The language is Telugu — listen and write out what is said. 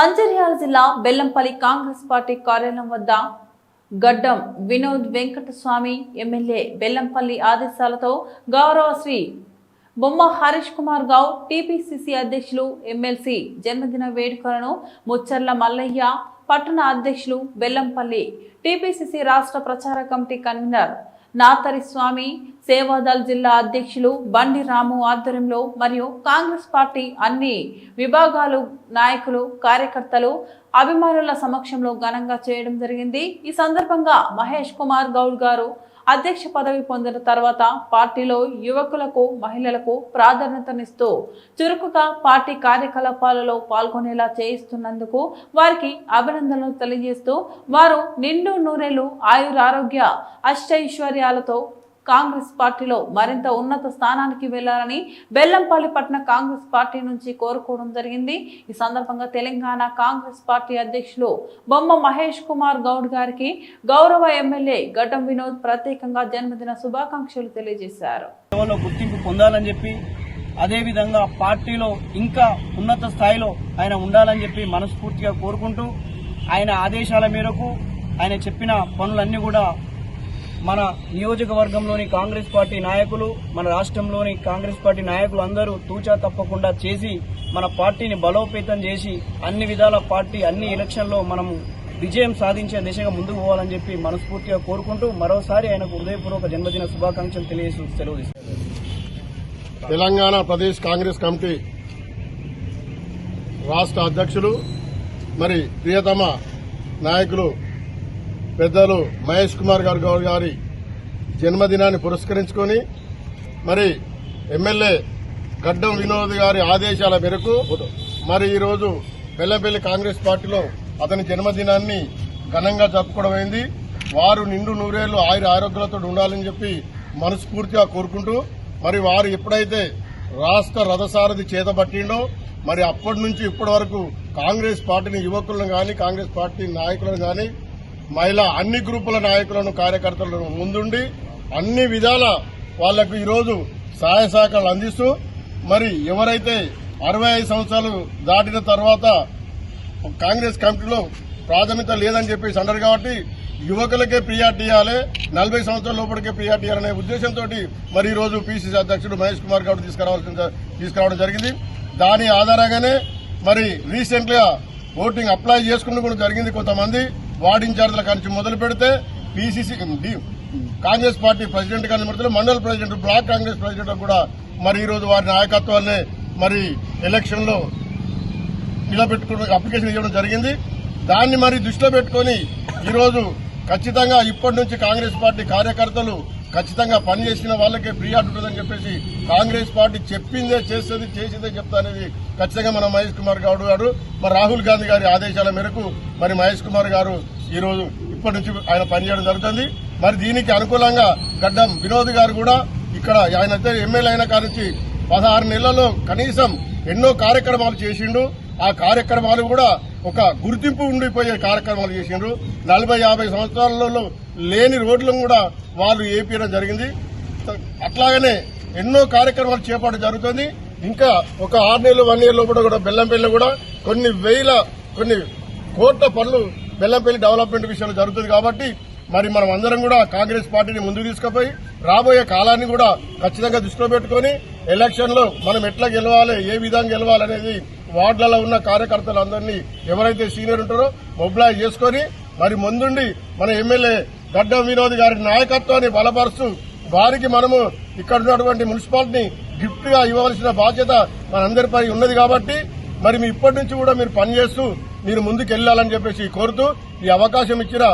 మంచిర్యాల జిల్లా బెల్లంపల్లి కాంగ్రెస్ పార్టీ కార్యాలయం వద్ద గడ్డం వినోద్ వెంకటస్వామి ఎమ్మెల్యే బెల్లంపల్లి ఆదేశాలతో గౌరవ శ్రీ బొమ్మ హరీష్ కుమార్ గౌడ్ టీపీసీసీ అధ్యక్షులు ఎమ్మెల్సీ జన్మదిన వేడుకలను ముచ్చర్ల మల్లయ్య పట్టణ అధ్యక్షులు బెల్లంపల్లి టీపీసీసీ రాష్ట్ర ప్రచార కమిటీ కన్వీనర్ నాతరి స్వామి సేవాదల్ జిల్లా అధ్యక్షులు బండి రాము ఆధ్వర్యంలో మరియు కాంగ్రెస్ పార్టీ అన్ని విభాగాలు నాయకులు కార్యకర్తలు అభిమానుల సమక్షంలో ఘనంగా చేయడం జరిగింది. ఈ సందర్భంగా మహేష్ కుమార్ గౌడ్ గారు అధ్యక్ష పదవి పొందిన తర్వాత పార్టీలో యువకులకు మహిళలకు ప్రాధాన్యతనిస్తూ చురుకుగా పార్టీ కార్యకలాపాలలో పాల్గొనేలా చేయిస్తున్నందుకు వారికి అభినందనలు తెలియజేస్తూ వారు నిండు నూరేళ్ళు ఆయురారోగ్య అష్టైశ్వర్యాలతో కాంగ్రెస్ పార్టీలో మరింత ఉన్నత స్థానానికి వెళ్ళాలని బెల్లంపల్లి పట్న కాంగ్రెస్ పార్టీ నుంచి కోరుకోవడం జరిగింది. ఈ సందర్భంగా తెలంగాణ కాంగ్రెస్ పార్టీ అధ్యక్షులు బొమ్మ మహేష్ కుమార్ గౌడ్ గారికి గౌరవ ఎమ్మెల్యే గడ్డం వినోద్ ప్రత్యేకంగా జన్మదిన శుభాకాంక్షలు తెలియజేశారు. గుర్తింపు పొందాలని చెప్పి అదేవిధంగా పార్టీలో ఇంకా ఉన్నత స్థాయిలో ఆయన ఉండాలని చెప్పి మనస్ఫూర్తిగా కోరుకుంటూ ఆయన ఆదేశాల మేరకు ఆయన చెప్పిన పనులన్నీ కూడా మన నియోజకవర్గంలోని కాంగ్రెస్ పార్టీ నాయకులు మన రాష్ట్రంలోని కాంగ్రెస్ పార్టీ నాయకులు అందరూ తూచా తప్పకుండా చేసి మన పార్టీని బలోపేతం చేసి అన్ని విధాల పార్టీ అన్ని ఎలక్షన్లో మనము విజయం సాధించే దిశగా ముందుకు పోవాలని చెప్పి మనస్ఫూర్తిగా కోరుకుంటూ మరోసారి ఆయనకు హృదయపూర్వక జన్మదిన శుభాకాంక్షలు తెలియజేసి సెలవు తెలంగాణ ప్రదేశ్ కాంగ్రెస్ కమిటీ రాష్ట్ర అధ్యక్షులు మరి ప్రియతమ నాయకులు పెద్దలు మహేష్ కుమార్ గారు గౌడ్ గారి జన్మదినాన్ని పురస్కరించుకొని మరి ఎమ్మెల్యే గడ్డం వినోద్ గారి ఆదేశాల మేరకు మరి ఈరోజు బెల్లంపల్లి కాంగ్రెస్ పార్టీలో అతని జన్మదినాన్ని ఘనంగా జరుపుకోవడం అయింది. వారు నిండు నూరేళ్ళు ఆయుర ఆరోగ్యాలతో ఉండాలని చెప్పి మనస్ఫూర్తిగా కోరుకుంటూ మరి వారు ఎప్పుడైతే రాష్ట్ర రథసారథి చేతబట్టిండో మరి అప్పటి నుంచి ఇప్పటి వరకు కాంగ్రెస్ పార్టీని యువకులను గాని కాంగ్రెస్ పార్టీ నాయకులను గాని మహిళా అన్ని గ్రూపుల నాయకులను కార్యకర్తలను ముందుండి అన్ని విధాల వాళ్ళకు ఈరోజు సహాయ సహకారాలు అందిస్తూ మరి ఎవరైతే అరవై ఐదు సంవత్సరాలు దాటిన తర్వాత కాంగ్రెస్ కమిటీలో ప్రాధాన్యత లేదని చెప్పేసి అన్నారు కాబట్టి యువకులకే ప్రియారిటీ ఇవ్వాలి నలభై సంవత్సరాల లోపలికే ప్రియారిటీ అనే ఉద్దేశంతో మరి ఈరోజు పీసీసీ అధ్యక్షుడు మహేష్ కుమార్ గౌడ్ తీసుకురావాల్సిన తీసుకురావడం జరిగింది. దాని ఆధారంగానే మరి రీసెంట్గా ఓటింగ్ అప్లై చేసుకుని కూడా జరిగింది కొంతమంది. వార్డు ఇన్ఛార్జీల నుంచి మొదలు పెడితే పిసిసి కాంగ్రెస్ పార్టీ ప్రెసిడెంట్ కానీ మొదలు మండల ప్రెసిడెంట్ బ్లాక్ కాంగ్రెస్ ప్రెసిడెంట్ కూడా మరి ఈ రోజు వారి నాయకత్వాన్ని మరి ఎలక్షన్లో అప్లికేషన్ ఇవ్వడం జరిగింది. దాన్ని మరి దృష్టిలో పెట్టుకుని ఈరోజు ఖచ్చితంగా ఇప్పటి నుంచి కాంగ్రెస్ పార్టీ కార్యకర్తలు ఖచ్చితంగా పనిచేసిన వాళ్ళకే ప్రియారిటీ ఉంటుందని చెప్పేసి కాంగ్రెస్ పార్టీ చెప్పిందే చేస్తుంది చేసిందే చెప్తా అనేది ఖచ్చితంగా మన మహేష్ కుమార్ గౌడ్ గారు మరి రాహుల్ గాంధీ గారి ఆదేశాల మేరకు మరి మహేష్ కుమార్ గారు ఈరోజు ఇప్పటి నుంచి ఆయన పనిచేయడం జరుగుతుంది. మరి దీనికి అనుకూలంగా గడ్డం వినోద్ గారు కూడా ఇక్కడ ఆయన అయితే ఎమ్మెల్యే అయిన కానించి పదహారు నెలల్లో కనీసం ఎన్నో కార్యక్రమాలు చేసిండు. ఆ కార్యక్రమాలు కూడా ఒక గుర్తింపు ఉండిపోయే కార్యక్రమాలు చేసిండ్రు. నలభై యాభై సంవత్సరాలలో లేని రోడ్లను కూడా వాళ్ళు ఏపీయడం జరిగింది. అట్లాగనే ఎన్నో కార్యక్రమాలు చేపట్టడం జరుగుతుంది. ఇంకా ఒక ఆరు నెలలు వన్ ఇయర్ లోపల కూడా బెల్లంపల్లిలో కూడా కొన్ని వేల కొన్ని కోట్ల పనులు బెల్లంపల్లి డెవలప్మెంట్ విషయంలో జరుగుతుంది కాబట్టి మరి మనం అందరం కూడా కాంగ్రెస్ పార్టీని ముందుకు తీసుకుపోయి రాబోయే కాలాన్ని కూడా ఖచ్చితంగా దృష్టిలో పెట్టుకుని ఎలక్షన్లో మనం ఎట్లా గెలవాలి ఏ విధంగా గెలవాలనేది వార్డులలో ఉన్న కార్యకర్తలందరినీ ఎవరైతే సీనియర్ ఉంటారో మొబిలైజ్ చేసుకుని మరి ముందుండి మన ఎమ్మెల్యే గడ్డం వినోద్ గారి నాయకత్వాన్ని బలపరుస్తూ వారికి మనము ఇక్కడ ఉన్నటువంటి మున్సిపాలిటీని గిఫ్ట్గా ఇవ్వవలసిన బాధ్యత మనందరిపై ఉన్నది కాబట్టి మరి మీ ఇప్పటి నుంచి కూడా మీరు పనిచేస్తూ మీరు ముందుకు వెళ్ళాలని చెప్పేసి కోరుతూ ఈ అవకాశం ఇచ్చిన